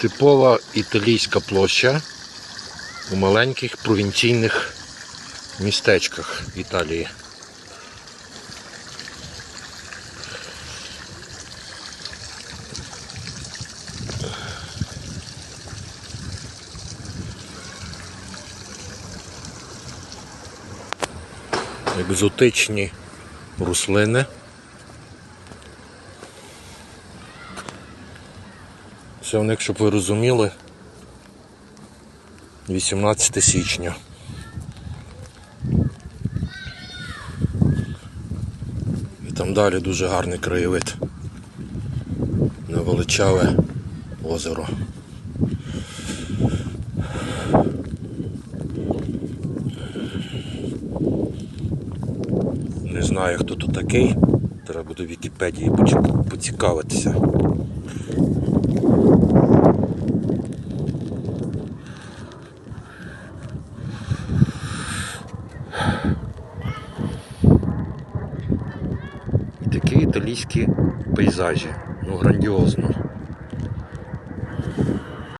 Типова італійська площа у маленьких провінційних містечках Італії. Екзотичні рослини. Це в них, щоб ви розуміли, 18 січня. І там далі дуже гарний краєвид. Невеличаве озеро. Не знаю, хто тут такий. Треба буде в Вікіпедії поцікавитися. Такі італійські пейзажі. Ну, грандіозно.